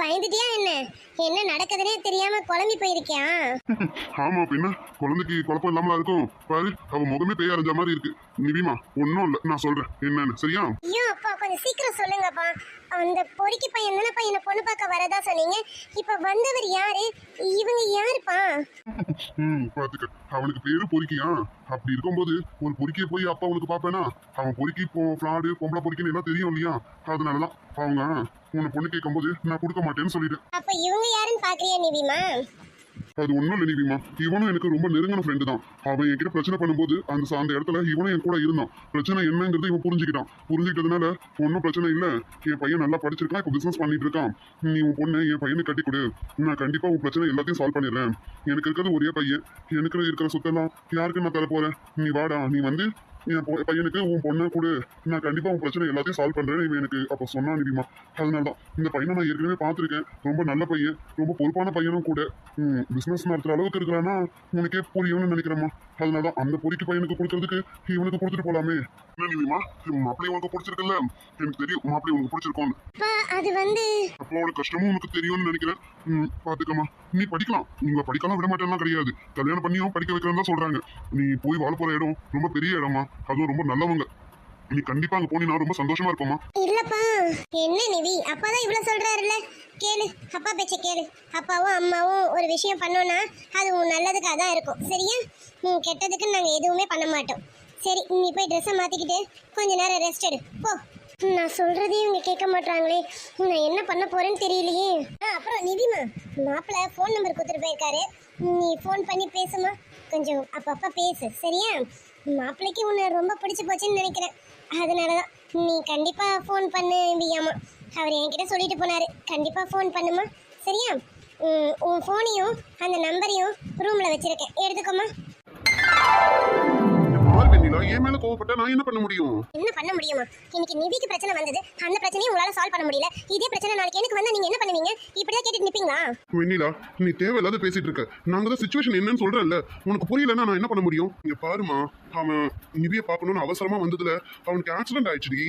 பயந்துட்டியா என்ன? என்ன நடக்குதுன்னே தெரியாம குழம்பி போயிருக்கியா? ஆமா பின்ன குழந்தைக்கு குழப்பம் இல்லாமலா இருக்கும். பாரு அவ முகமே பேய் அரைஞ்ச மாதிரி இருக்கு. நிவிமா ஒன்னும் இல்ல. நான் சொல்றேன். என்னன்னு சரியா? ஐயோ அப்பா கொஞ்சம் சீக்கிரம் சொல்லுங்கப்பா. அந்த பொறுக்கி பையன் தானப்பா என்ன பொண்ணு பார்க்க வரதா சொன்னீங்க. இப்ப வந்தவர் யாரு? இவங்க யாருப்பா? ம் பாத்துக்க. அவனுக்கு பேரு பொறுக்கியா? அப்படி இருக்கும்போது ஒரு பொறுக்கிய போய் அப்பா உனக்கு பாப்பேனா அவன் பொறுக்கி போ ஃப்ளாடு பொம்பளை பொறுக்கின்னு எல்லாம் தெரியும் இல்லையா? அதனாலதான் அவங்க உன்னை பொண்ணு கேட்கும்போது நான் கொடுக்க மாட்டேன்னு சொல்லிட்டு அப்ப இவங்க யாருன்னு பாக்குறியா நிவிமா அது ஒன்றும் இல்லை நிவிமா இவனும் எனக்கு ரொம்ப நெருங்கின ஃப்ரெண்டு தான். அவன் என்கிட்ட பிரச்சனை பண்ணும்போது அந்த அந்த இடத்துல இவனும் என் கூட இருந்தான். பிரச்சனை என்னங்கிறது இவன் புரிஞ்சுக்கிட்டான். புரிஞ்சுக்கிட்டதுனால ஒன்றும் பிரச்சனை இல்லை. என் பையன் நல்லா படிச்சிருக்கான் இப்போ பிஸ்னஸ் பண்ணிட்டு இருக்கான். நீ உன் பொண்ணை என் பையனை கட்டி கொடு. நான் கண்டிப்பாக உன் பிரச்சனை எல்லாத்தையும் சால்வ் பண்ணிடுறேன். எனக்கு இருக்கிறது ஒரே பையன். எனக்கு இருக்கிற சொத்தெல்லாம் யாருக்கு நான் தர போறேன் நீ வாடா. நீ வந்து என் பையனுக்கு உன் பொண்ணை கொடு. நான் கண்டிப்பா உன் பிரச்சனை எல்லாத்தையும் சால்வ் பண்றேன் இவன் எனக்கு அப்ப சொன்னா நிதிமா. அதனால தான் இந்த பையனை நான் ஏற்கனவே பார்த்துருக்கேன். ரொம்ப நல்ல பையன் ரொம்ப பொறுப்பான பையனும் கூட. பிசினஸ் நடத்துற அளவுக்கு இருக்கிறானா உனக்கே புரியும்னு நினைக்கிறேம்மா. அதனால தான் அந்த பொறிக்கு பையனுக்கு கொடுக்கறதுக்கு இவனுக்கு கொடுத்துட்டு போலாமே. என்ன நிதிமா? மாப்பிள்ளை உனக்கு பிடிச்சிருக்குல்ல? எனக்கு தெரியும் மாப்பிள்ளை உனக்கு பிடிச்சிருக்கோன்னு அப்பா அது வந்து அப்பாவோட கஷ்டமும் உனக்கு தெரியும்னு நினைக்கிறேன். பாத்துக்கம்மா. நீ படிக்கலாம். நீங்க படிக்கலாம் விட மாட்டேன்லாம் கிடையாது. கல்யாணம் பண்ணியும் படிக்க வைக்கிறதா தான் சொல்றாங்க. நீ போய் வாழ போற இடம் ரொம்ப பெரிய இடமா அதுவும் ரொம்ப நல்லவங்க. நீ கண்டிப்பா அங்க போனீங்கன்னா ரொம்ப சந்தோஷமா இருப்போமா இல்லப்பா என்ன நிவி? அப்பாதான் இவ்வளவு சொல்றாருல்ல. கேளு அப்பா பேச்ச கேளு. அப்பாவும் அம்மாவும் ஒரு விஷயம் பண்ணோம்னா அது உன் நல்லதுக்காக தான் இருக்கும். சரியா? உன் கெட்டதுக்கு நாங்க எதுவுமே பண்ண மாட்டோம். சரி நீ போய் ட்ரெஸ்ஸை மாத்திக்கிட்டு கொஞ்ச நேரம் ரெஸ்ட் எடு. போ. நான் சொல்றதே இவங்க கேட்க மாட்டாங்களே நான் என்ன பண்ண போறேன்னு தெரியலையே. ஆ, அப்புறம் நிதிமா மாப்பிள்ள ஃபோன் நம்பர் கொடுத்துட்டு போயிருக்காரு. நீ ஃபோன் பண்ணி பேசுமா. கொஞ்சம் அப்பப்ப பேசு. சரியா? மாப்பிள்ளைக்கு உன்னை ரொம்ப பிடிச்சி போச்சுன்னு நினைக்கிறேன். அதனால தான் நீ கண்டிப்பாக ஃபோன் பண்ணு பியாமா அவர் என்கிட்ட சொல்லிட்டு போனார். கண்டிப்பாக ஃபோன் பண்ணுமா? சரியா? உன் ஃபோனையும் அந்த நம்பரையும் ரூமில் வச்சுருக்கேன். எடுத்துக்கோமா? என் மேல கோவப்பட்டா நான் என்ன பண்ண முடியும்? என்ன பண்ண முடியுமா? இன்னைக்கு நிதிக்கு பிரச்சனை வந்தது. அந்த பிரச்சனையும் உங்களால சால்வ் பண்ண முடியல. இதே பிரச்சனை நாளைக்கு எனக்கு வந்தா நீங்க என்ன பண்ணுவீங்க? இப்படிதான் கேட்டுட்டு நிப்பீங்களா? வெண்ணிலா நீ தேவையில்லாத பேசிட்டு இருக்க. நாங்க தான் சுச்சுவேஷன் என்னன்னு சொல்றேன்ல. உனக்கு புரியலன்னா நான் என்ன பண்ண முடியும்? இங்க பாருமா அவன் நிவிய பார்க்கணும்னு அவசரமா வந்ததுல அவனுக்கு ஆக்சிடென்ட் ஆயிடுச்சுடி.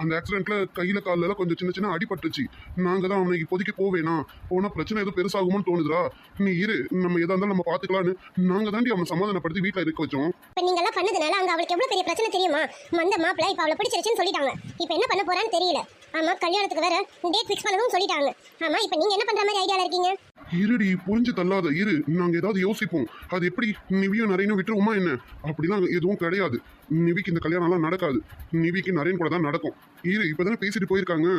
அந்த ஆக்சிடென்ட்ல கையில கால்ல கொஞ்சம் சின்ன சின்ன அடிபட்டுச்சு நாங்க தான் அவனை இப்போதைக்கு போவேனா போனா பிரச்சனை எதுவும் பெருசாகுமோன்னு தோணுதுடா. நீ இரு நம்ம எதா இருந்தாலும் நம்ம பாத்துக்கலாம்னு நாங்க தாண்டி அவனை சமாதானப்படுத்தி வீட்டுல இருக்க வச்சோம். நீங்க எல்லாம் பண்ணதுனால அங்க அவளுக்கு எவ்வளோ பெரிய பிரச்சனை தெரியுமா? வந்த மாப்பிள்ள இப்போ அவளை பிடிச்சிருச்சுன்னு சொல்லிட்டாங்க. இப்போ என்ன பண்ண போறான்னு தெரியல. ஆமா கல்யாணத்துக்கு வேற டேட் ஃபிக்ஸ் பண்ணதும் சொல்லிட்டாங்க. ஆமா இப்போ நீங்க என்ன பண்ற மாதிரி ஐடியால இருக்கீங்க? இருடி புரிஞ்சு தள்ளாத. இரு நாங்க ஏதாவது யோசிப்போம். அது எப்படி நிவியும் நரேனும் விட்டுருவோமா என்ன? அப்படிலாம் எதுவும் கிடையாது. நிவிக்கு இந்த கல்யாணம்லாம் நடக்காது. நிவிக்கு நரேன் கூட தான் நடக்கும். இரு இப்போதானே பேசிட்டு போயிருக்காங்க.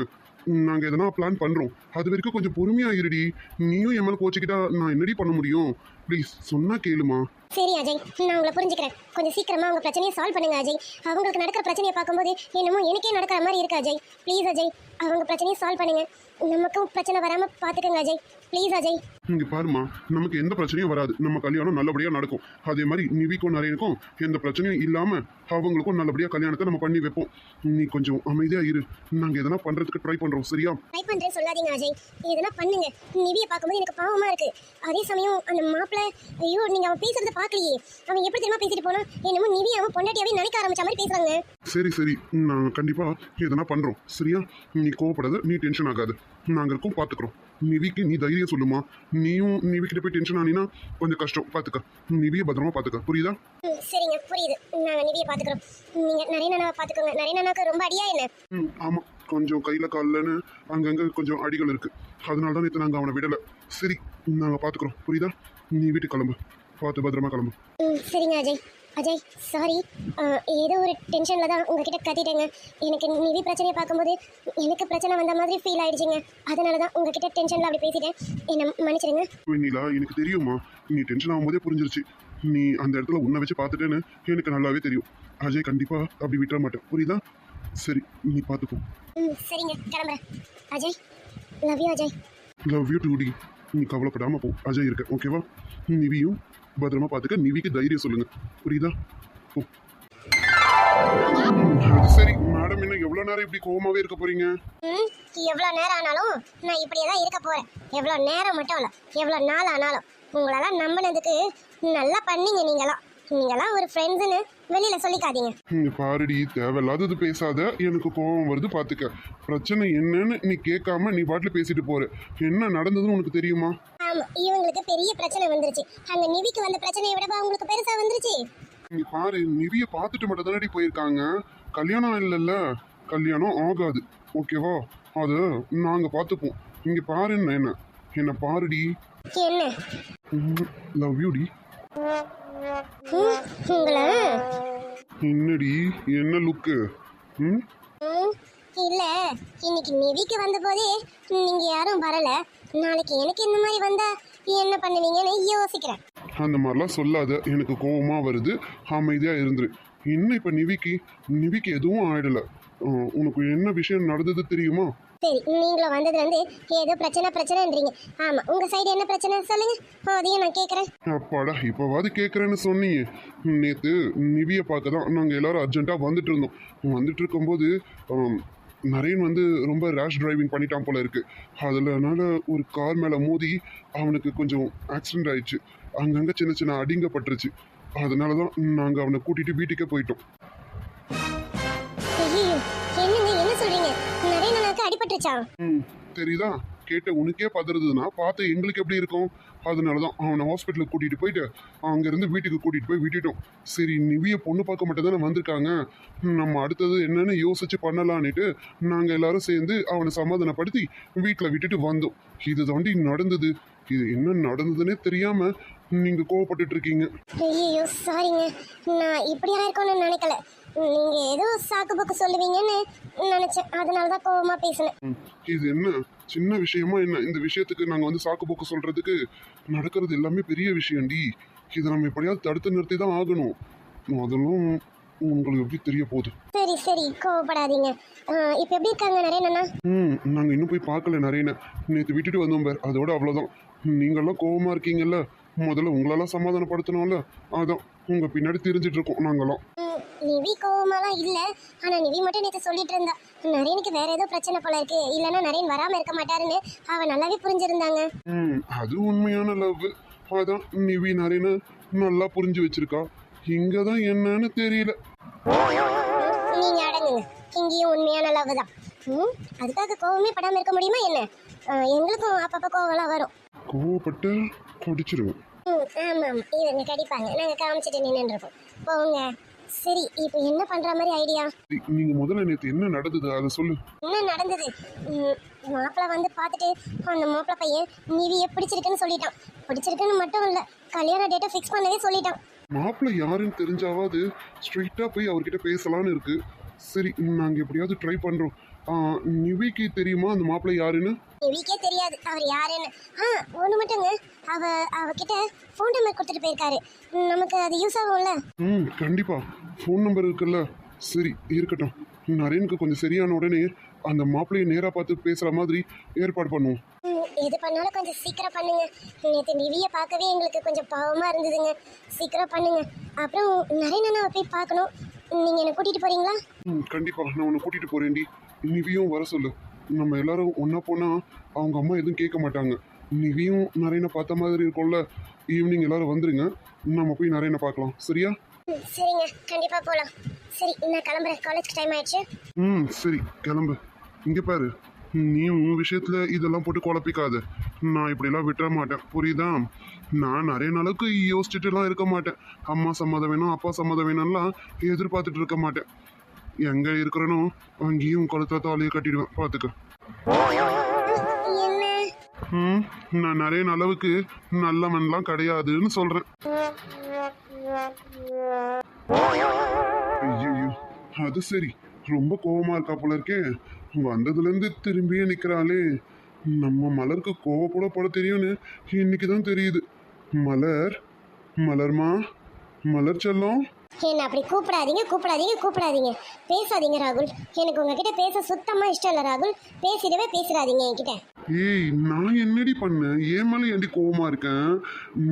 நாங்கள் எதனா பிளான் பண்ணுறோம் அது வரைக்கும் கொஞ்சம் பொறுமையா இருடி நீயும் என் மேலே கோச்சிக்கிட்டா நான் என்னடி பண்ண முடியும்? ப்ளீஸ் சொன்னால் கேளுமா. சரி அஜய். நான் உங்களை புரிஞ்சுக்கிறேன். கொஞ்சம் சீக்கிரமா உங்க பிரச்சனையை சால்வ் பண்ணுங்க அஜய். அவங்களுக்கு நடக்கிற பிரச்சனையை பார்க்கும்போது என்னமோ எனக்கே நடக்கிற மாதிரி இருக்கு அஜய். ப்ளீஸ் அஜய் அவங்க பிரச்சனையை சால்வ் பண்ணுங்க. நமக்கும் பிரச்சனை வராம பாத்துக்கோங்க அஜய். ப்ளீஸ் அஜய் இங்க பாருமா நமக்கு எந்த பிரச்சனையும் வராது. நம்ம கல்யாணம் நல்லபடியா நடக்கும். அதே மாதிரி நிவிக்கும் நரேனுக்கும் எந்த பிரச்சனையும் இல்லாம அவங்களுக்கும் நல்லபடியா கல்யாணத்தை நம்ம பண்ணி வைப்போம். நீ கொஞ்சம் அமைதியா இரு. நாங்க எதனா பண்றதுக்கு ட்ரை பண்றோம் சரியா? ட்ரை பண்றேன் சொல்லாதீங்க அஜய் எதனா பண்ணுங்க. நிவியை பார்க்கும்போது எனக்கு பாவமா இருக்கு. அதே சமயம் அந்த மாப்பிள்ள ஐயோ நீங்க அவன் பேசுறத பார்க்கலையே. அவன் எப்படி தெரியுமா பேசிட்டு போனா? என்னமோ நிவி அவன் பொண்டாட்டியாவே நினைக்க ஆரம்பிச்ச மாதிரி பேசுறாங்க. சரி சரி. நான் கண்டிப்பா எதனா பண்றோம் சரியா? நீ கோவப்படாத நீ டென்ஷன் ஆகாது. நாங்க இருக்கோம் பாத்துக்கிறோம். நிவிக்கு நீ தைரியம் சொல்லுமா? நீயும் நிவிக்கிட்ட போய் டென்ஷன் ஆனீனா கொஞ்சம் கஷ்டம். பாத்துக்க. நிவியை பத்திரமா பாத்துக்க. புரியுதா? சரிங்க. புரியுது. நாங்க நிவியை பாத்துக்கிறோம். நீங்க நிறைய நானாவை பாத்துக்கோங்க. நிறைய நானாக்கு ரொம்ப அடியா என்ன? ம் ஆமா. கொஞ்சம் கையில கால்லன்னு அங்கங்க கொஞ்சம் அடிகள் இருக்கு. அதனால தான் நேற்று நாங்க அவனை விடல. சரி நாங்க பாத்துக்கிறோம். புரியுதா? நீ வீட்டுக்கு கிளம்பு. பார்த்து பத்திரமா கிளம்பு. சரிங்க அஜய். அஜய் சாரி ஏதோ ஒரு டென்ஷனில் தான் உங்ககிட்ட கத்திட்டேங்க. எனக்கு நிதி பிரச்சனையை பார்க்கும்போது எனக்கு பிரச்சனை வந்த மாதிரி ஃபீல் ஆயிடுச்சுங்க. அதனால தான் உங்ககிட்ட டென்ஷனில் அப்படி பேசிட்டேன். என்னை மன்னிச்சிடுங்க. வெண்ணிலா எனக்கு தெரியுமா நீ டென்ஷன் ஆகும்போதே புரிஞ்சிருச்சு. நீ அந்த இடத்துல உன்னை வச்சு பார்த்துட்டேன்னு எனக்கு நல்லாவே தெரியும். அஜய் கண்டிப்பா அப்படி விட்டுற மாட்டேன். புரியுதா? சரி நீ பார்த்துக்கோ. ம் சரிங்க. கிளம்புறேன். Ajay love you Ajay. Love you டூடி நீ கவலைப்படாம போ. அஜய் இருக்க ஓகேவா நிவியும் பத்திரமா பார்த்துக்க நிவிக்கு தைரியம் சொல்லுங்க. புரியுதா? அது சரி மேடம் என்ன எவ்வளோ நேரம் இப்படி கோவமாவே இருக்க போறீங்க? ம் எவ்வளோ நேரம் ஆனாலும் நான் இப்படியே தான் இருக்க போகிறேன் எவ்வளோ நேரம் மட்டும் இல்லை எவ்வளோ நாள் ஆனாலும். உங்களெல்லாம் நம்பினதுக்கு நல்லா பண்ணீங்க நீங்களாம். நீங்களாம் ஒரு ஃப்ரெண்ட்ஸுன்னு வெளியில சொல்லிக்காதீங்க. இங்க பாருடி தேவையில்லாதது பேசாத எனக்கு கோபம் வருது பாத்துக்க. பிரச்சனை என்னன்னு நீ கேட்காம நீ பாட்டுல பேசிட்டு போற. என்ன நடந்ததுன்னு உனக்கு தெரியுமா? ஆமா இவங்களுக்கு பெரிய பிரச்சனை வந்துருச்சு. அந்த நிவிக்கு வந்த பிரச்சனையை விடவா உங்களுக்கு பெருசா வந்துருச்சு? இங்க பாரு நிவிய பார்த்துட்டு மட்டும் தானடி போயிருக்காங்க. கல்யாணம் இல்லைல்ல. கல்யாணம் ஆகாது. ஓகேவா அது நாங்க பார்த்துப்போம். இங்க பாரு என்ன என்ன. பாருடி. என்ன? லவ் யூடி உங்களை? என்னடி? என்ன லுக்கு ம், இல்ல. இன்னைக்கு நிவிக்கு வந்த போதே நீங்க யாரும் வரல. நாளைக்கு எனக்கு இந்த மாதிரி வந்தா என்ன பண்ணுவீங்கன்னு யோசிக்கிறேன். அந்த மாதிரிலாம் சொல்லாத. எனக்கு கோவமா வருது. அமைதியா இருந்துரு. இன்னும் இப்ப நிவிக்கு நிவிக்கு எதுவும் ஆயிடல. அஹ், உனக்கு என்ன விஷயம் நடந்தது தெரியுமா? சரி நீங்களும் வந்ததுல இருந்து ஏதோ பிரச்சனை பிரச்சனைன்றீங்க. ஆமா உங்க சைடு என்ன பிரச்சனை சொல்லுங்க. அதையும் நான் கேக்குறேன். அப்பாடா இப்போவாது கேட்குறேன்னு சொன்னீங்க. நேற்று நிவியை பார்க்க தான் நாங்கள் எல்லாரும் அர்ஜென்ட்டாக வந்துட்டு இருந்தோம். வந்துட்டு இருக்கும்போது ஆம், நரேன் வந்து ரொம்ப ரேஷ் டிரைவிங் பண்ணிட்டான் போல இருக்கு. அதனால ஒரு கார் மேலே மோதி அவனுக்கு கொஞ்சம் ஆக்சிடென்ட் ஆயிடுச்சு. அங்கங்கே சின்ன சின்ன அடிங்கப்பட்டுருச்சு. அதனால தான் நாங்கள் அவனை கூட்டிகிட்டு வீட்டுக்கே போயிட்டோம். தெரியுதா? கேட்ட உனக்கே பதறதுன்னா பார்த்து எங்களுக்கு எப்படி இருக்கும்? அதனால தான் அவனை ஹாஸ்பிட்டலுக்கு கூட்டிகிட்டு போயிட்டு அங்கேருந்து வீட்டுக்கு கூட்டிகிட்டு போய் விட்டுட்டோம். சரி நிவிய பொண்ணு பார்க்க மட்டும் தானே வந்திருக்காங்க. நம்ம அடுத்தது என்னன்னு யோசிச்சு பண்ணலான்னுட்டு நாங்கள் எல்லாரும் சேர்ந்து அவனை சமாதானப்படுத்தி வீட்டில் விட்டுட்டு வந்தோம். இது தாண்டி நடந்தது. இது என்ன நடந்ததுன்னே தெரியாமல் நீங்கள் கோவப்பட்டுட்டு இருக்கீங்க. ஐயோ சாரிங்க நான் இப்படியா இருக்கணும்னு நினைக்கல. நீங்க ஏதோ சாக்கு போக்கு சொல்லுவீங்கன்னு நினைச்சேன். அதனால தான் கோவமா பேசினேன். இது என்ன? சின்ன விஷயமா என்ன இந்த விஷயத்துக்கு நாங்கள் வந்து சாக்கு போக்கு சொல்கிறதுக்கு நடக்கிறது எல்லாமே பெரிய விஷயம்டி. இதை நம்ம எப்படியாவது தடுத்து நிறுத்தி தான் ஆகணும். அதெல்லாம் உங்களுக்கு எப்படி தெரிய போகுது? சரி சரி கோவப்படாதீங்க. இப்போ எப்படி இருக்காங்க நானா ம் நாங்கள் இன்னும் போய் பார்க்கல நிறைய நேற்று விட்டுட்டு வந்தோம் பார். அதோட அவ்வளோதான் நீங்கள்லாம் கோவமாக இருக்கீங்கல்ல? முதல்ல உங்களெல்லாம் சமாதானப்படுத்தணும்ல? அதான் உங்கள் பின்னாடி தெரிஞ்சிட்டு இருக்கோம் நாங்களாம் நிவி கோவமாலாம் இல்ல. ஆனா நிவி மட்டும் நேற்று சொல்லிட்டு இருந்தா. நரேனுக்கு வேற ஏதோ பிரச்சனை போல இருக்கு. இல்லைன்னா நரேன் வராம இருக்க மாட்டாருன்னு அவ நல்லாவே புரிஞ்சிருந்தாங்க. ம் அது உண்மையான லவ். அதான் நிவி நரேன நல்லா புரிஞ்சு வச்சிருக்கா. இங்கே தான் என்னன்னு தெரியல. நீங்க அடங்குங்க. இங்கேயும் உண்மையான லவ் தான். ம், அதுக்காக கோவமே படாம இருக்க முடியுமா என்ன? எங்களுக்கும் அப்பப்போ கோவம்லாம் வரும். கோவப்பட்டு கடிச்சிருவேன் ம் ஆமாம் இவங்க கடிப்பாங்க. நாங்கள் காமிச்சிட்டு நின்றுட்டு இருப்போம். போங்க. சரி இப்போ என்ன பண்ற மாதிரி ஐடியா நீங்க முதல்ல நேற்று என்ன நடந்தது? அதை சொல்லு. என்ன நடந்தது? மாப்பிள்ளை வந்து பார்த்துட்டு அந்த மாப்பிள்ளை பையன் நிவியை பிடிச்சிருக்குன்னு சொல்லிட்டான். பிடிச்சிருக்குன்னு மட்டும் இல்லை கல்யாண டேட்டை ஃபிக்ஸ் பண்ணவே சொல்லிட்டான். மாப்பிள்ளை யாருன்னு தெரிஞ்சாவது ஸ்ட்ரைட்டா போய் அவர்கிட்ட பேசலாம்னு இருக்கு. சரி நாங்க எப்படியாவது ட்ரை பண்றோம். நிவிக்கு தெரியுமா அந்த மாப்பிள்ளை யாருன்னு? நிவிக்கே தெரியாது அவர் யாருன்னு. ஆ ஒன்று மட்டுங்க அவ அவகிட்ட ஃபோன் நம்பர் கொடுத்துட்டு போயிருக்காரு. நமக்கு அது யூஸ் ஆகும்ல. ம் கண்டிப்பா. ஃபோன் நம்பர் இருக்குல்ல? சரி இருக்கட்டும். நரேனுக்கு கொஞ்சம் சரியான உடனே அந்த மாப்பிள்ளையை நேராக பார்த்து பேசுகிற மாதிரி ஏற்பாடு பண்ணுவோம். எது பண்ணாலும் கொஞ்சம் சீக்கிரம் பண்ணுங்க. நேற்று நிவியை பார்க்கவே எங்களுக்கு கொஞ்சம் பாவமா இருந்ததுங்க. சீக்கிரம் பண்ணுங்க. அப்புறம் நாள் போய் பார்க்கணும். நீங்க என்ன கூட்டிட்டு போறீங்களா? ம் கண்டிப்பா. நான் உன்னை கூட்டிட்டு போறேன்டி. நிவியும் வர சொல்லு. நம்ம எல்லாரும் ஒன்றா போனால் அவங்க அம்மா எதுவும் கேட்க மாட்டாங்க. நிவியும் நரேனை பார்த்த மாதிரி இருக்கும்ல. ஈவினிங் எல்லாரும் வந்துருங்க. நம்ம போய் நரேனை பார்க்கலாம். சரியா? சரிங்க. கண்டிப்பா போலாம். சரி நான் கிளம்புறேன். காலேஜ் டைம் ஆயிடுச்சு. ம் சரி. கிளம்பு. இங்கே பாரு. நீ உன் விஷயத்தில் இதெல்லாம் போட்டு குழப்பிக்காத. நான் இப்படிலாம் விட்டுற மாட்டேன். புரியுதா? நான் நிறைய நாளுக்கு யோசிச்சுட்டுலாம் இருக்க மாட்டேன். அம்மா சம்மதம் வேணும் அப்பா சம்மதம் வேணும்லாம் எதிர்பார்த்துட்டு இருக்க மாட்டேன். எங்கே இருக்கிறனோ அங்கேயும் கழுத்தில் தாலியை கட்டிடுவேன். பார்த்துக்க ம் நான் நிறைய அளவுக்கு நல்லவன்லாம் கிடையாதுன்னு சொல்கிறேன் ஐயோ அது சரி. ரொம்ப கோவமா இருக்கா போல இருக்கே. வந்ததுலேருந்து திரும்பியே நிற்கிறாளே நம்ம மலருக்கு கோவப்பட போல தெரியும்னு இன்னைக்கு தான் தெரியுது. மலர் மலர்மா மலர் செல்லம். என்ன அப்படி கூப்பிடாதீங்க கூப்பிடாதீங்க கூப்பிடாதீங்க. பேசாதீங்க ராகுல். எனக்கு உங்ககிட்ட பேச சுத்தமா இஷ்டம் இல்லை ராகுல். பேசிடவே பேசிடாதீங்க என்கிட்ட. ஏய் நான் என்னடி பண்ணேன் ஏன் மேல ஏன்டி கோவமா இருக்கேன்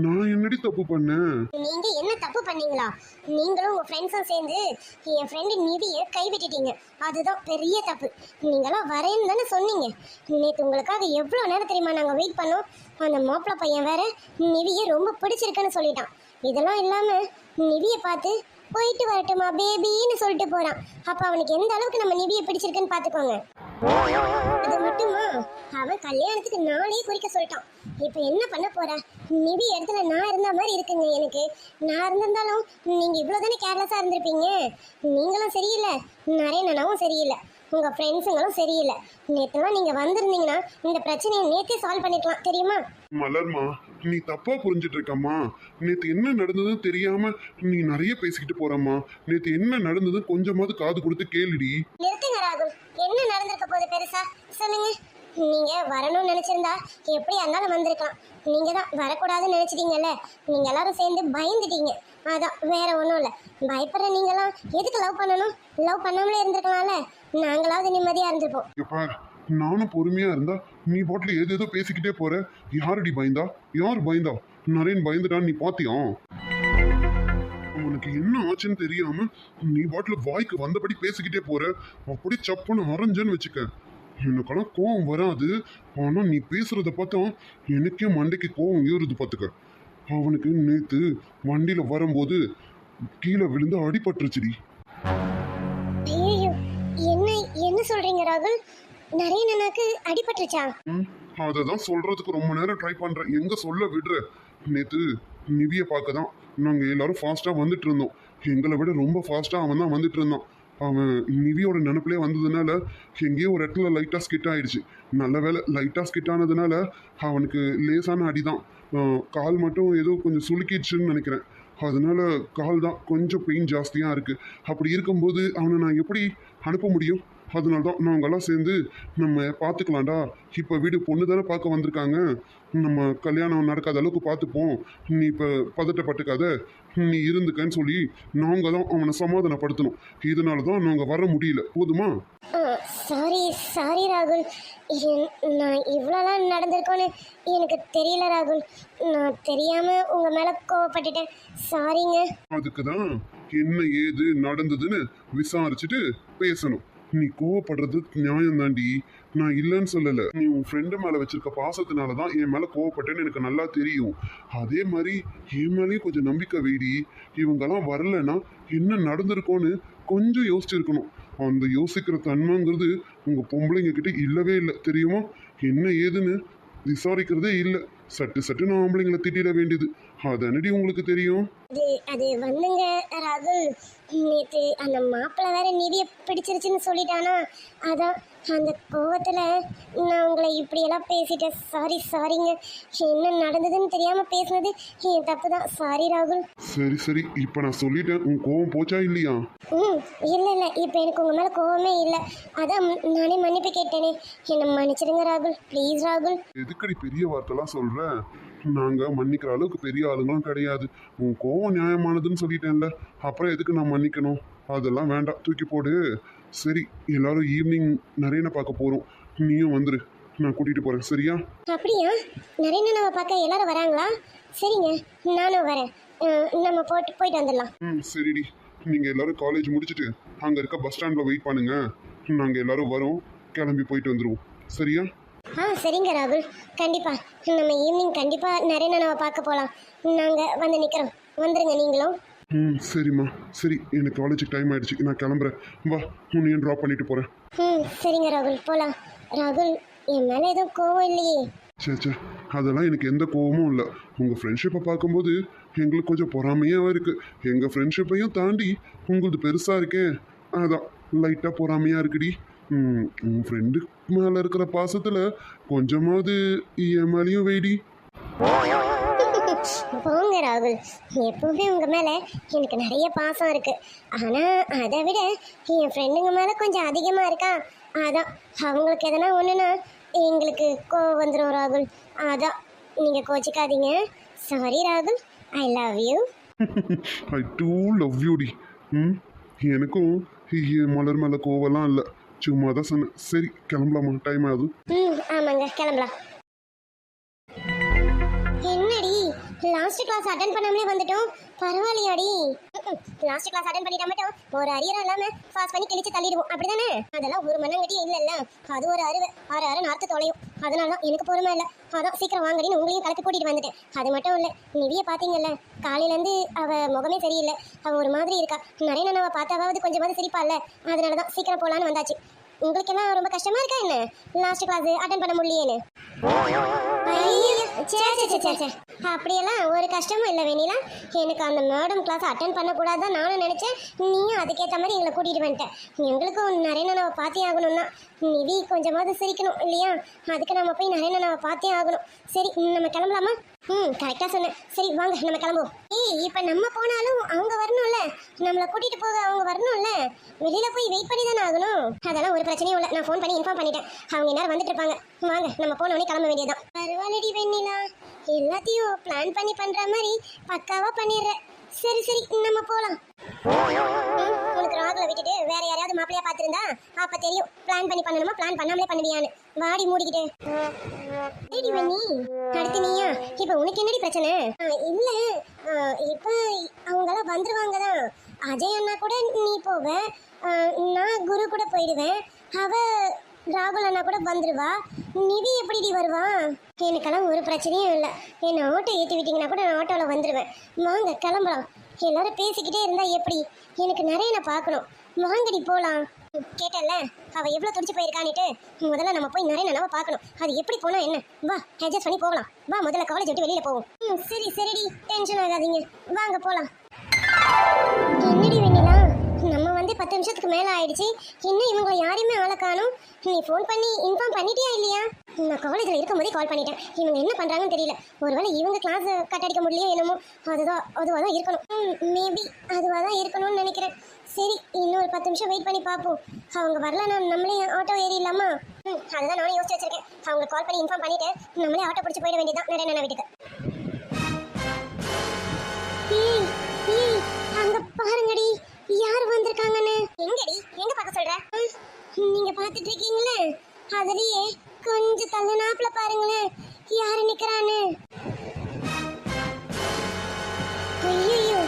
நான் என்னடி தப்பு பண்ணேன் நீங்க என்ன தப்பு பண்ணீங்களா? நீங்களும் உங்க ஃப்ரெண்ட்ஸும் சேர்ந்து என் ஃப்ரெண்டு நிதியை கைவிட்டுட்டீங்க. அதுதான் பெரிய தப்பு. நீங்களாம் வரேன்னு தானே சொன்னீங்க. நேற்று உங்களுக்காக எவ்வளோ நேரம் தெரியுமா நாங்கள் வெயிட் பண்ணோம்? அந்த மாப்பிள்ளை பையன் வேற நிவியை ரொம்ப பிடிச்சிருக்குன்னு சொல்லிட்டான். இதெல்லாம் இல்லாமல் நிவியை பார்த்து போயிட்டு வரட்டுமா பேபின்னு சொல்லிட்டு போகிறான் அப்போ அவனுக்கு எந்த அளவுக்கு நம்ம நிவியை பிடிச்சிருக்குன்னு பார்த்துக்கோங்க. அது மட்டுமா அவன் கல்யாணத்துக்கு நாளே குறிக்க சொல்லிட்டான். இப்போ என்ன பண்ண போற? நிதி இடத்துல நான் இருந்த மாதிரி இருக்குங்க எனக்கு. நான் இருந்திருந்தாலும் நீங்க இவ்வளவுதானே கேர்லெஸ்ஸாக இருந்திருப்பீங்க? நீங்களும் சரியில்லை. நரேனனாவும் சரியில்லை. உங்க ஃப்ரெண்ட்ஸுங்களும் சரியில்லை. நேத்துலாம் நீங்க வந்திருந்தீங்கன்னா இந்த பிரச்சனையை நேத்தே சால்வ் பண்ணிக்கலாம் தெரியுமா? மலர்மா நீ தப்பா புரிஞ்சிட்டு இருக்கம்மா. நேத்து என்ன நடந்ததுன்னு தெரியாம நீ நிறைய பேசிக்கிட்டு போறம்மா. நேத்து என்ன நடந்தது கொஞ்சமாவது காது கொடுத்து கேளுடி. நிறுத்துங்க ராகுல். என்ன நடந்திருக்க போகுது பெருசா? சொல்லுங்க. நீங்க வரணும்னு நினைச்சிருந்தா எப்படியா இருந்தாலும் வந்திருக்கலாம். நீங்க தான் வரக்கூடாதுன்னு நினைச்சிட்டீங்கல்ல? நீங்க எல்லாரும் சேர்ந்து பயந்துட்டீங்க. அதான் வேற ஒன்றும் இல்லை. பயப்படுற நீங்களாம் எதுக்கு லவ் பண்ணணும்? லவ் பண்ணாமலே இருந்திருக்கலாம்ல? நாங்களாவது நிம்மதியா இருந்திருப்போம். இங்க நானும் பொறுமையா இருந்தா நீ பாட்டில் ஏதோ ஏதோ பேசிக்கிட்டே போற. யாருடி பயந்தா? யார் பயந்தா? நரேன் பயந்துட்டான்னு நீ பாத்தியா? உனக்கு என்ன ஆச்சுன்னு தெரியாம நீ பாட்டில் வாய்க்கு வந்தபடி பேசிக்கிட்டே போற. அப்படி சப்புன்னு அரைஞ்சேன்னு வச்சுக்க. எனக்கெல்லாம் கோவம் வராது. ஆனா நீ பேசுறத பார்த்தா எனக்கே மண்டைக்கு கோவம் ஏறுது பார்த்துக்க. அவனுக்கு நேத்து வண்டியில வரும்போது கீழே விழுந்து அடிபட்டுருச்சுடி. என்ன என்ன சொல்றீங்க ராகுல்? அடிபட்டுருச்சா? ம், அதை தான் சொல்றதுக்கு ரொம்ப நேரம் ட்ரை பண்றேன் எங்க சொல்ல விடுற? நேத்து நிவிய பார்க்க தான் நாங்க எல்லாரும் ஃபாஸ்டா வந்துட்டு இருந்தோம். எங்களை விட ரொம்ப ஃபாஸ்டா அவன் தான் வந்துட்டு இருந்தான். அவன் நிவியோட நினப்பிலே வந்ததுனால எங்கேயோ ஒரு இடத்துல லைட்டாக ஸ்கிட் ஆயிடுச்சு. நல்ல வேலை லைட்டாக ஸ்கிட் ஆனதுனால அவனுக்கு லேசான அடி தான் கால் மட்டும் ஏதோ கொஞ்சம் சுளுக்கிடுச்சுன்னு நினைக்கிறேன். அதனால கால் தான் கொஞ்சம் பெயின் ஜாஸ்தியாக இருக்குது அப்படி இருக்கும்போது அவனை நான் எப்படி அனுப்ப முடியும்? அதனால தான் நாங்கெல்லாம் சேர்ந்து நம்ம பார்த்துக்கலாம்டா. இப்போ வீடு பொண்ணு தானே பார்க்க வந்திருக்காங்க. நம்ம கல்யாணம் நடக்காத அளவுக்கு பார்த்துப்போம். நீ இப்போ பதட்டப்பட்டுக்காத. நீ இருந்துக்கன்னு சொல்லி நாங்கள் தான் அவனை சமாதானப்படுத்தணும். இதனால தான் நாங்கள் வர முடியல. போதுமா? சாரி சாரி ராகுல். நான் இவ்வளோலாம் நடந்திருக்கோன்னு எனக்கு தெரியல ராகுல். நான் தெரியாமல் உங்கள் மேலே கோவப்பட்டுட்டேன். சாரிங்க அதுக்கு தான் என்ன ஏது நடந்ததுன்னு விசாரிச்சுட்டு பேசணும். நீ கோவப்படுறது நியாயம் தாண்டி நான் இல்லைன்னு சொல்லல. நீ உன் ஃப்ரெண்டு மேலே வச்சிருக்க பாசத்தினால தான் என் மேலே கோவப்பட்டேன்னு எனக்கு நல்லா தெரியும். அதே மாதிரி என் மேலேயும் கொஞ்சம் நம்பிக்கை வேடி. இவங்கெல்லாம் வரலைன்னா என்ன நடந்திருக்கோன்னு கொஞ்சம் யோசிச்சிருக்கணும். அந்த யோசிக்கிற தன்மைங்கிறது உங்கள் பொம்பளைங்க கிட்ட இல்லவே இல்லை. தெரியுமா? என்ன ஏதுன்னு விசாரிக்கிறதே இல்லை. சட்டு சட்டு நான் ஆம்பளைங்களை திட்டிட வேண்டியது. அதனடி உங்களுக்கு தெரியும்? அது அது வந்துங்க ராகுல். நேற்று அந்த மாப்பிள்ளை வேற நிதியை பிடிச்சிருச்சுன்னு சொல்லிட்டானா. அதான் அந்த கோவத்தில் நான் உங்களை இப்படியெல்லாம் பேசிட்டேன். சாரி சாரிங்க என்ன நடந்ததுன்னு தெரியாமல் பேசுனது என் தப்பு தான் சாரி ராகுல். சரி சரி. இப்போ நான் சொல்லிட்டேன். உன் கோவம் போச்சா இல்லையா? ம் இல்லை இல்லை. இப்போ எனக்கு உங்கள் மேலே கோவமே இல்லை. அதான் நானே மன்னிப்பு கேட்டேனே. என்னை மன்னிச்சிடுங்க ராகுல். ப்ளீஸ் ராகுல். எதுக்கடி பெரிய வார்த்தைலாம் சொல்ற? நாங்க மன்னிக்கிற அளவுக்கு பெரிய ஆளுங்களும் கிடையாது. உன் கோவம் நியாயமானதுன்னு சொல்லிட்டேன்ல. அப்புறம் எதுக்கு நான் மன்னிக்கணும்? அதெல்லாம் வேண்டாம். தூக்கி போடு. சரி எல்லாரும் ஈவினிங் நிறைய பார்க்க போறோம். நீயும் வந்துரு நான் கூட்டிட்டு போறேன். சரியா? அப்படியா? நிறைய நம்ம பார்க்க எல்லாரும் வராங்களா? சரிங்க நானும் வரேன். நம்ம போட்டு போயிட்டு வந்துடலாம். ம் சரிடி. நீங்க எல்லாரும் காலேஜ் முடிச்சுட்டு அங்க இருக்க பஸ் ஸ்டாண்ட்ல வெயிட் பண்ணுங்க. நாங்க எல்லாரும் வரோம். கிளம்பி போயிட்டு வந்துருவோம். சரியா? ஆ சரிங்க ராகுல். கண்டிப்பா. நம்ம ஈவினிங் கண்டிப்பா நிறைய நம்ம பார்க்க போகலாம் நாங்கள் வந்து நிற்கிறோம் வந்துருங்க நீங்களும். ம் சரிம்மா. சரி எனக்கு காலேஜுக்கு டைம் ஆயிடுச்சு. நான் கிளம்புறேன். வா உன்னையும் ட்ராப் பண்ணிட்டு போறேன். ம் சரிங்க ராகுல். போகலாம் ராகுல் என் மேலே எதுவும் கோவம் இல்லையே. சே சே அதெல்லாம் எனக்கு எந்த கோவமும் இல்லை. உங்கள் ஃப்ரெண்ட்ஷிப்பை பார்க்கும்போது எங்களுக்கு கொஞ்சம் பொறாமையாக இருக்குது எங்கள் ஃப்ரெண்ட்ஷிப்பையும் தாண்டி உங்களது பெருசாக இருக்கே அதான் லைட்டாக பொறாமையாக இருக்குடி. ம், உன் ஃப்ரெண்டு மேலே இருக்கிற பாசத்தில் கொஞ்சமாவது என் மேலேயும் வெயிடி போங்க ராகுல். எப்பவுமே உங்க மேல எனக்கு நிறைய பாசம் இருக்கு. ஆனா அதை விட என் ஃப்ரெண்டுங்க மேல கொஞ்சம் அதிகமா இருக்கா? அதான். அவங்களுக்கு எதனா ஒண்ணுனா எங்களுக்கு கோவம் வந்துடும் ராகுல். அதான். நீங்க கோச்சிக்காதீங்க. சாரி ராகுல். I love you I too love யூடி ம்? எனக்கும் என் மலர் மேலே கோவம்லாம் இல்லை. சும்மா தான் சொன்னேன். சரி கிளம்பலாமா? டைம் ஆகுது. ம் ஆமாங்க. கிளம்பலாம். லாஸ்ட் கிளாஸ் அட்டன் பண்ணாமலே வந்துட்டோம். பரவாயில்லையாடி. லாஸ்ட் கிளாஸ் அட்டன் பண்ணிட்டா மட்டும் ஒரு அரியரா இல்லாம பாஸ் பண்ணி கிழிச்சு தள்ளிடுவோம். அப்படிதானே? அதெல்லாம் ஒரு மண்ணங்கட்டியும் இல்ல அது ஒரு அறுவை. ஆறு ஆறு நார்த்து தொலையும். அதனால எனக்கு பொறுமை இல்ல. அதான் சீக்கிரம் வாங்கடின்னு உங்களையும் கலக்கு கூட்டிட்டு வந்துட்டேன். அது மட்டும் இல்ல. நிவிய பாத்தீங்கல்ல காலையில இருந்து அவ முகமே சரியில்லை. அவ ஒரு மாதிரி இருக்கா. நிறைய நான் பார்த்தாவது கொஞ்சமாவது சிரிப்பாள்ல. அதனாலதான் சீக்கிரம் போலான்னு வந்தாச்சு. உங்களுக்கெல்லாம் ரொம்ப கஷ்டமா இருக்கா என்ன? லாஸ்ட் கிளாஸ் அட்டன் பண்ண முடியலையேன்னு. சே, சே, சே, சே, அப்படியெல்லாம் ஒரு கஷ்டமும் இல்லை வேணிலா எனக்கு அந்த மேடம் கிளாஸ் அட்டன் பண்ணக்கூடாதான் நானும் நினைச்சேன். நீயும் அதுக்கேற்ற மாதிரி எங்களை கூட்டிட்டு வந்துட்டேன் எங்களுக்கும் நரேனனாவை பார்த்தே ஆகணும்னா நிதி கொஞ்சமாவது சிரிக்கணும் இல்லையா? அதுக்கு நம்ம போய் நரேனனாவை பார்த்தே ஆகணும். சரி நம்ம கிளம்பலாமா? ம் கரெக்டாக சொன்னேன். சரி வாங்க நம்ம கிளம்புவோம். ஏய் இப்போ நம்ம போனாலும் அவங்க வரணும்ல. நம்மளை கூட்டிட்டு போக அவங்க வரணும்ல. வெளியில போய் வெயிட் பண்ணி தானே ஆகணும். அதெல்லாம் ஒரு பிரச்சனையும் இல்லை. நான் ஃபோன் பண்ணி இன்ஃபார்ம் பண்ணிட்டேன். அவங்க நேரம் வந்துட்டு இருப்பாங்க. வாங்க நம்ம போனோடனே கிளம்ப வேண்டியதுதான். பரவாயில்லடி வெண்ணிலா. எல்லாத்தையும் பிளான் பண்ணி பண்ற மாதிரி பக்காவா பண்ணிடுறேன் சரி சரி நம்ம போகலாம் உனக்கு ராகுல விட்டுட்டு வேற யாரையாவது மாப்பிளையா பார்த்துருந்தா அப்ப தெரியும். பிளான் பண்ணி பண்ணணுமா? பிளான் பண்ணாமலே பண்ணுவியான்னு. வாடி மூடிக்கிட்டு. ஏடி வண்ணி அடுத்து நீயா? உனக்கு என்னடி பிரச்சனை? இல்லை. இப்போ ஆ, அவங்களாம் வந்துருவாங்க தான் அஜய் அண்ணா கூட நீ போவ. நான் குரு கூட போயிடுவேன். அவ ராகுல் அண்ணா கூட வந்துடுவா நிதி எப்படிடி வருவா? எனக்கெல்லாம் ஒரு பிரச்சனையும் இல்லை. என்னை ஆட்டோ ஏற்றி விட்டீங்கன்னா கூட நான் ஆட்டோவில் வந்துடுவேன் வாங்க கிளம்பலாம். எல்லாரும் பேசிக்கிட்டே இருந்தால் எப்படி? எனக்கு நிறைய நான் பார்க்கணும். வாங்கடி போகலாம் கேட்டல்ல அவள் எவ்வளோ துடிச்சு போயிருக்கான்னுட்டு. முதல்ல நம்ம போய் நிறைய நம்ம பார்க்கணும். அது எப்படி போனால் என்ன? வா அட்ஜஸ்ட் பண்ணி போகலாம். வா முதல்ல காலேஜ் விட்டு வெளியில் போவோம். ம் சரி சரிடி. டென்ஷன் ஆகாதீங்க. வாங்க போகலாம் என்னடி வேணும் வந்து பத்து நிமிஷத்துக்கு மேலே ஆயிடுச்சு. இன்னும் இவங்க யாரையுமே ஆளை காணும். நீ ஃபோன் பண்ணி இன்ஃபார்ம் பண்ணிட்டியா இல்லையா? நான் காலேஜில் இருக்கும்போதே கால் பண்ணிட்டேன். இவங்க என்ன பண்ணுறாங்கன்னு தெரியல. ஒருவேளை இவங்க கிளாஸ் கட் அடிக்க முடியலையோ என்னமோ. அதுதான் அதுவாக தான் இருக்கணும். மேபி அதுவாக தான் இருக்கணும்னு நினைக்கிறேன். சரி இன்னும் ஒரு பத்து நிமிஷம் வெயிட் பண்ணி பார்ப்போம். அவங்க வரலன்னா நம்மளே ஆட்டோ ஏறிடலாமா ம் அதுதான் நானும் யோசிச்சு வச்சிருக்கேன். அவங்க கால் பண்ணி இன்ஃபார்ம் பண்ணிட்டு நம்மளே ஆட்டோ பிடிச்சி போயிட வேண்டியதான் நிறைய வீட்டுக்கு அங்கே பாருங்கடி. யார் வந்திருக்காங்கன்னு? எங்கடி? எங்க பார்க்க சொல்ற? நீங்க பார்த்துட்டு இருக்கீங்களே? அதுலயே கொஞ்சம் தள்ளுனாப்புல பாருங்களேன். யாரு நிக்கிறான்னு? ஐயோ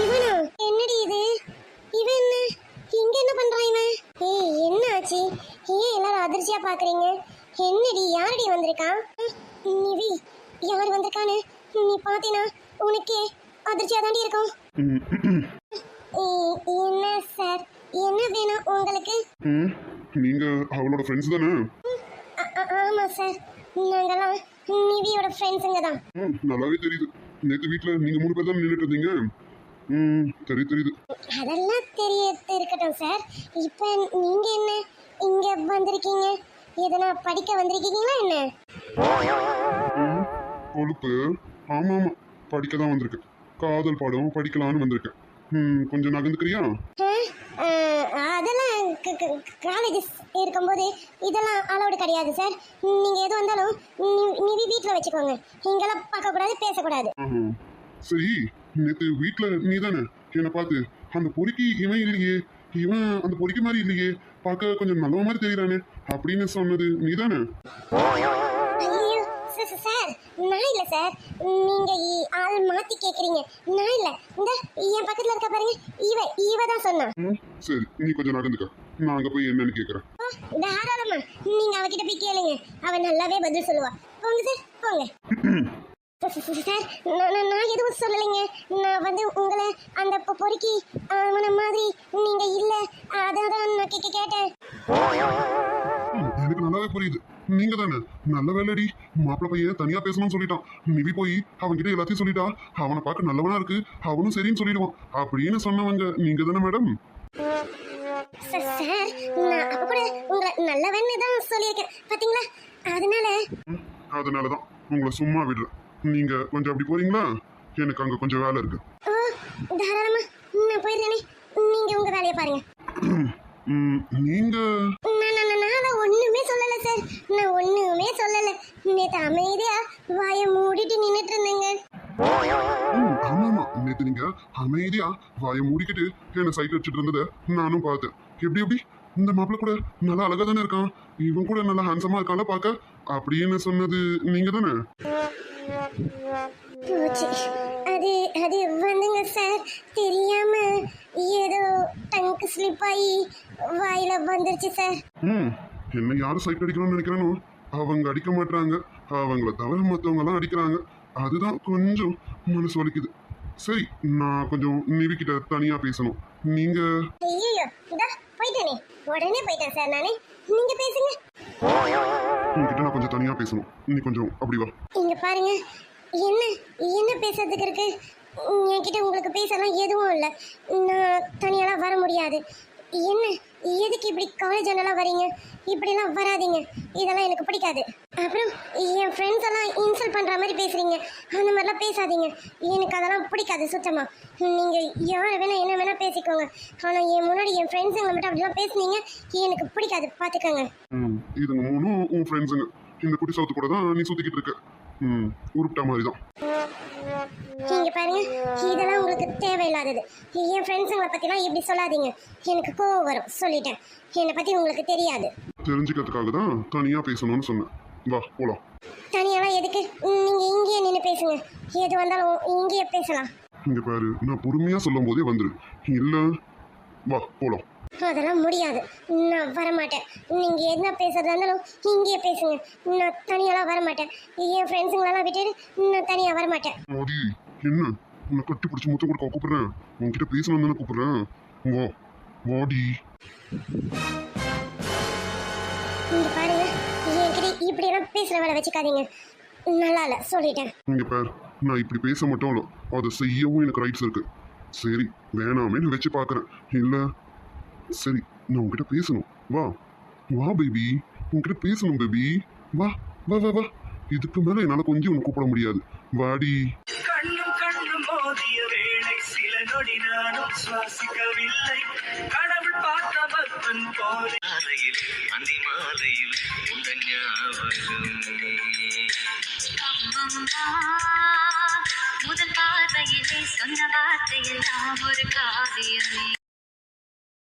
இவனா? என்னடி இது? இவன் என்ன? இங்க என்ன பண்றான் இவன்? ஏய் என்ன ஆச்சு? ஏன் எல்லாரும் அதிர்ச்சியா பாக்குறீங்க? என்னடி யாரடி வந்திருக்கான் நிவி யார் வந்திருக்கான்னு நீ பாத்தீனா உனக்கே அதிர்ச்சியா தாண்டி இருக்கும். என்ன சார்? என்ன வேணும் உங்களுக்கு? ம் நீங்க அவளோட ஃப்ரெண்ட்ஸ் தானே? ஆமா சார். நாங்கெல்லாம் நிவியோட ஃப்ரெண்ட்ஸுங்க தான். ம் நல்லாவே தெரியுது. நேற்று வீட்டில் நீங்கள் மூணு பேர் தான் நின்றுட்டு இருந்தீங்க. ம் தெரியுது தெரியுது. அதெல்லாம் தெரிய இருக்கட்டும் சார். இப்போ நீங்க என்ன இங்க வந்திருக்கீங்க? எதனா படிக்க வந்திருக்கீங்களா என்ன? கொழுப்பு. ஆமாம் ஆமாம் படிக்க தான் வந்திருக்கு காதல் பாடம் படிக்கலான்னு வந்திருக்கேன். ம் கொஞ்சம் நகர்ந்துக்கிறியா? அதெல்லாம் காலேஜ் இருக்கும்போது இதெல்லாம் அலௌடு கிடையாது சார் நீங்க எது வந்தாலும் நிவி வீட்டில் வச்சுக்கோங்க. இங்கெல்லாம் பார்க்கக்கூடாது பேசக்கூடாது. சரி நேற்று வீட்டில் நீ தானே என்னை பார்த்து அந்த பொறுக்கி இவன் இல்லையே. இவன் அந்த பொறுக்கி மாதிரி இல்லையே. பார்க்க கொஞ்சம் நல்ல மாதிரி தெரியுறானே. அப்படின்னு சொன்னது நீ தானே சார். நான் இல்ல சார். நீங்க இ- ஆள் மாத்தி கேக்குறீங்க. நான் இல்ல. இந்த என் பக்கத்துல இருக்க பாருங்க. இவ இவ தான் சொன்னா. ம் சரி நீ கொஞ்சம் நகர்ந்துக்க நான் அங்கே போய் என்னன்னு கேட்குறேன் தாராளமா. நீங்க அவகிட்ட போய் கேளுங்க. அவ நல்லாவே பதில் சொல்லுவா. போங்க சார் போங்க. சார், நான் நான்- எதுவும் சொல்லலைங்க. நான் வந்து உங்களை அந்த பொறுக்கி அவன மாதிரி நீங்க இல்ல. அதான் தான் நான் கேட்டேன். எனக்கு நல்லாவே புரியுது. நீங்க தானே நல்ல வேலைடி. மாப்பிள்ளை பையன் தனியா பேசணும்னு சொல்லிட்டான். நிவி போய் அவன்கிட்ட எல்லாத்தையும் சொல்லிட்டா. அவனை பார்க்க நல்லவனா இருக்கு. அவனும் சரின்னு சொல்லிடுவான். அப்படின்னு சொன்னவங்க. நீங்க தானே மேடம் நான் அப்ப கூட உங்களை நல்லவன்னு தான் சொல்லியிருக்கேன். பாத்தீங்களா? அதனால அதனாலதான். உங்களை சும்மா விடுறேன். நீங்க கொஞ்சம் அப்படி போறீங்களா? எனக்கு அங்க கொஞ்சம் வேலை இருக்கு. தாராளமா நான் போயிடுறேனே. நீங்க உங்க வேலையை பாருங்க. நீங்க நான் ஒண்ணுமே சொல்லல. நேத்து அமைதியா வாயை மூடிட்டு நின்னுட்டு இருந்தேங்க. ம், ஆமா ஆமா நேத்து நீங்க அமைதியா வாயை மூடிக்கிட்டு என்ன சைட் வச்சுட்டு இருந்ததை நானும் பார்த்தேன். எப்படி எப்படி? இந்த மாப்பிள்ளை கூட நல்லா அழகா தானே இருக்கான். இவன் கூட நல்லா ஹேண்ட்ஸமா இருக்கான்ல பார்க்க. அப்படின்னு சொன்னது நீங்க தானே? அது அது வந்துங்க சார் தெரியாம ஏதோ டங்க் ஸ்லிப் ஆகி வாயில வந்துருச்சு சார் ம். என்ன யாரும் சைட் அடிக்கணும்னு நினைக்கிறேனோ? அவங்க அடிக்க மாட்டாங்க அவங்கள தவிர மற்றவங்க எல்லாம் அடிக்கிறாங்க. அதுதான் கொஞ்சம் மனசு வலிக்குது. சரி நான் கொஞ்சம் நிவிக்கிட்ட தனியா பேசணும். நீங்க போயிட்டேனே. உடனே போயிட்டேன் சார் நானு. நீங்க பேசுங்க. உங்ககிட்ட நான் கொஞ்சம் தனியா பேசணும். நீ கொஞ்சம் அப்படி வா. இங்க பாருங்க. என்ன என்ன பேசுறதுக்கு இருக்கு? என்கிட்ட உங்களுக்கு பேசலாம் எதுவும் இல்லை. நான் தனியாலாம் வர முடியாது. என்ன எதுக்கு இப்படி காலேஜ் எல்லாம் வரீங்க இப்படிலாம் வராதீங்க. இதெல்லாம் எனக்கு பிடிக்காது. அப்புறம் என் ஃப்ரெண்ட்ஸ் எல்லாம் இன்சல்ட் பண்ணுற மாதிரி பேசுகிறீங்க அந்த மாதிரிலாம் பேசாதீங்க. எனக்கு அதெல்லாம் பிடிக்காது சுத்தமாக நீங்கள் யார் வேணால் என்ன வேணால் பேசிக்கோங்க. ஆனால் என் முன்னாடி என் ஃப்ரெண்ட்ஸுங்களை மட்டும் அப்படிலாம் பேசுனீங்க எனக்கு பிடிக்காது. பார்த்துக்கோங்க ம் இதுங்க மூணும் உன் ஃப்ரெண்ட்ஸுங்க இந்த குட்டி சவுத்து கூட தான் நீ சுற்றிக்கிட்டு இருக்க. ம் உருப்பிட்ட மாதிரி தான் இங்க பாருங்க இதெல்லாம் உங்களுக்கு தேவையில்லாதது. என் ஃப்ரெண்ட்ஸுங்களை பத்திலாம் இப்படி சொல்லாதீங்க. எனக்கு கோவம் வரும் சொல்லிட்டேன். என்னை பத்தி உங்களுக்கு தெரியாது. தெரிஞ்சுக்கிறதுக்காக தான் தனியா பேசணும்னு சொன்னேன். வா போலாம். தனியாலாம் எதுக்கு? நீங்க இங்கேயே நின்று பேசுங்க. எது வந்தாலும் இங்கேயே பேசலாம். இங்க பாரு நான் பொறுமையா சொல்லும் போதே வந்துரு. இல்ல வா போலாம். அதெல்லாம் முடியாது. நான் வரமாட்டேன். நீங்க என்ன பேசுறதா இருந்தாலும் இங்கேயே பேசுங்க. நான் தனியாலாம் வரமாட்டேன். என் ஃப்ரெண்ட்ஸுங்களெல்லாம் விட்டுட்டு நான் தனியா வரமாட்டேன். மோடி என்ன? உன்னை கட்டி பிடிச்சி முத்தம் கொடுக்க கூப்பிடுறேன். உன்கிட்ட பேசணும் தானே கூப்பிடுறேன். வா. வாடி. இங்க பாருங்க. என்கிட்ட இப்படியெல்லாம் பேசுற வேலை வச்சுக்காதீங்க. நல்லா இல்லை சொல்லிட்டேன். இங்க பார். நான் இப்படி பேச மட்டும் இல்ல அதை செய்யவும் எனக்கு ரைட்ஸ் இருக்கு. சரி வேணாமே நான் வச்சு பார்க்கறேன் இல்ல. சரி நான் உன்கிட்ட பேசணும். வா. வா பேபி உன்கிட்ட பேசணும் பேபி வா. வா வா வா. இதுக்கு மேல என்னால கொஞ்சம் உன்னை கூப்பிட முடியாது. வாடி. நானும் சுவாசிக்கவில்லை கடவுள் பார்த்த பக்தன் போலே மாலையில் அந்தி மாலையில் உங்கள் ஞாபகம் முதல் பார்வையிலே சொன்ன வார்த்தையெல்லாம் ஒரு காவியமே.